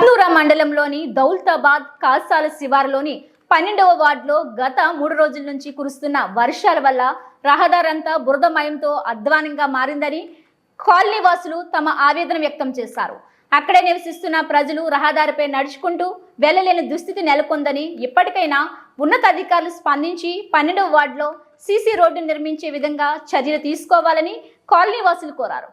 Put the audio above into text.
హత్నూరా మండలంలోని దౌల్తాబాద్ కాసాల శివారులోని పన్నెండవ వార్డులో గత మూడు రోజుల నుంచి కురుస్తున్న వర్షాల వల్ల రహదారంతా బురదమయంతో అధ్వానంగా మారిందని కాలనీ వాసులు తమ ఆవేదన వ్యక్తం చేశారు. అక్కడే నివసిస్తున్న ప్రజలు రహదారిపై నడుచుకుంటూ వెళ్ళలేని దుస్థితి నెలకొందని ఇప్పటికైనా ఉన్నతాధికారులు స్పందించి పన్నెండవ వార్డులో సీసీ రోడ్డు నిర్మించే విధంగా చర్యలు తీసుకోవాలని కాలనీ వాసులు కోరారు.